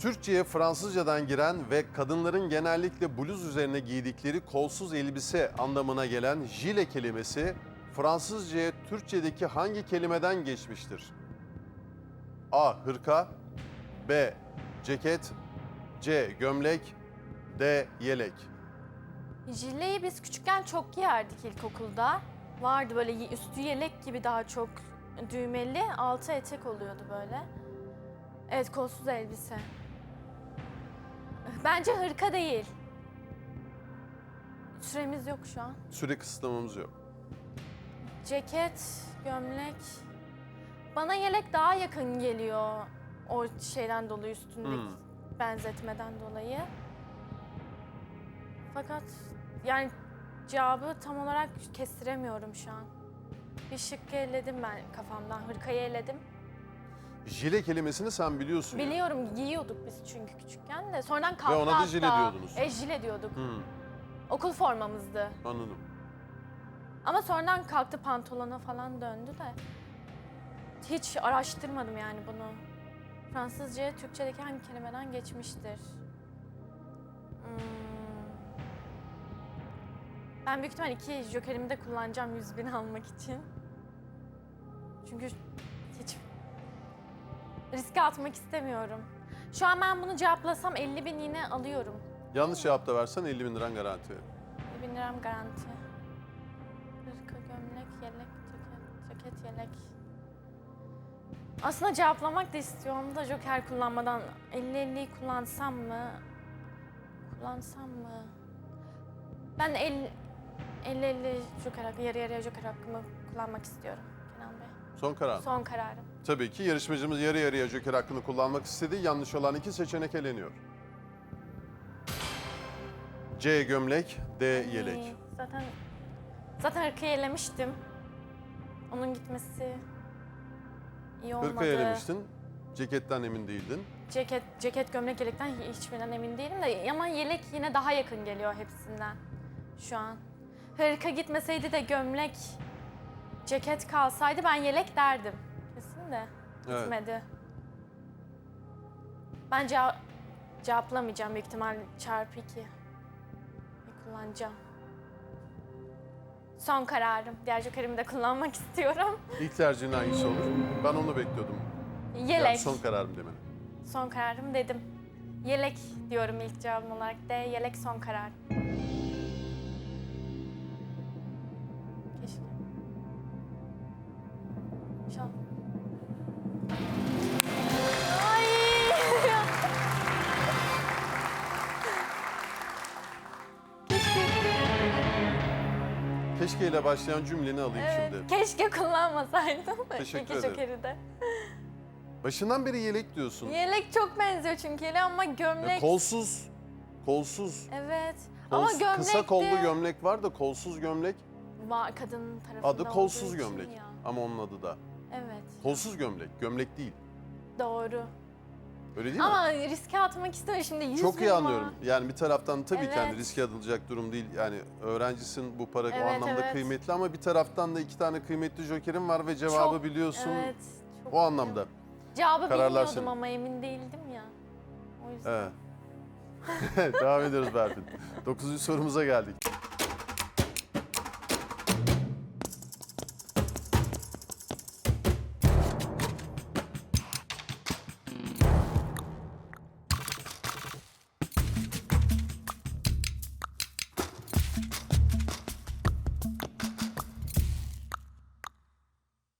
Türkçe'ye Fransızcadan giren ve kadınların genellikle bluz üzerine giydikleri kolsuz elbise anlamına gelen jile kelimesi Fransızca'ya Türkçedeki hangi kelimeden geçmiştir? A. Hırka B. Ceket C. Gömlek D. Yelek Jileyi biz küçükken çok giyerdik ilkokulda. Vardı böyle üstü yelek gibi daha çok düğmeli, altı etek oluyordu böyle. Evet, kolsuz elbise. Bence hırka değil. Süremiz yok şu an. Süre kısıtlamamız yok. Ceket, gömlek. Bana yelek daha yakın geliyor o şeyden dolayı üstündeki Hmm. benzetmeden dolayı. Fakat yani cevabı tam olarak kestiremiyorum şu an. Bir şıkkı eledim ben kafamdan. Hırkayı eledim. Jile kelimesini sen biliyorsun. ya. Biliyorum giyiyorduk biz çünkü küçükken de. Sonradan kalktı ona da hatta. jile diyordunuz. E jile diyorduk. Hmm, Okul formamızdı. anladım. Ama sonradan kalktı pantolona falan döndü de. Hiç araştırmadım yani bunu. Fransızca Türkçedeki hangi kelimeden geçmiştir? Hmm. Ben büyük ihtimal iki jokerimi de kullanacağım 100 bin almak için. Çünkü riske atmak istemiyorum. Şu an ben bunu cevaplasam 50 bin yine alıyorum. Yanlış cevap da versen 50 bin liran garanti. 50 bin liram garanti. Hırka, gömlek, yelek, ceket, ceket, yelek. Aslında cevaplamak da istiyorum da joker kullanmadan 50-50'yi kullansam mı? Kullansam mı? Ben 50 50-50 joker hakkı, yarı yarıya joker hakkımı kullanmak istiyorum. Son karar. Son kararım. Tabii ki yarışmacımız yarı yarıya joker hakkını kullanmak istedi. Yanlış olan iki seçenek eleniyor. C gömlek, D yelek. Zaten zaten hırkayı elemiştim. Onun gitmesi iyi olmadı. Hırka elemiştin. Ceketten emin değildin. Ceket, ceket, gömlek, yelekten hiçbirinden emin değilim de ama yelek yine daha yakın geliyor hepsinden şu an. Hırka gitmeseydi de gömlek, ceket kalsaydı ben yelek derdim. Kesin de Evet. gitmedi. Ben cevap, cevaplamayacağım büyük ihtimal çarpı iki. kullanacağım. Son kararım. Diğer jokerimi de kullanmak istiyorum. İlk tercihin hangisi olur? Ben onu bekliyordum. Yelek. Yani son kararım demeni. Son kararım dedim. Yelek diyorum ilk cevabım olarak. D, yelek son karar. İnşallah. Ay! Keşke ile başlayan cümleni alayım evet, şimdi. keşke kullanmasaydım. Teşekkür İki ederim. de. Başından beri yelek diyorsun. Yelek çok benziyor çünkü yeleğe ama Ya gömlek... kolsuz, kolsuz. Evet. Kols- ama gömlek kısa kollu de- gömlek var da kolsuz gömlek. Var kadının tarafında Adı kolsuz olduğu için gömlek. ya. Ama onun adı da. Evet. Kolsuz gömlek, gömlek değil. Doğru. Öyle değil mi? Ama riske atmak istemiyorum şimdi 100 Çok iyi bin var. anlıyorum. Yani bir taraftan tabii ki hani Evet. riske atılacak durum değil. Yani öğrencisin bu para o Evet, anlamda evet. kıymetli ama bir taraftan da iki tane kıymetli jokerin var ve cevabı Çok- biliyorsun. Evet. çok O anlamda. Cevabı Kararlar bilmiyordum senin. ama emin değildim ya. O yüzden. Evet. Devam ediyoruz Berfin. Dokuzuncu sorumuza geldik.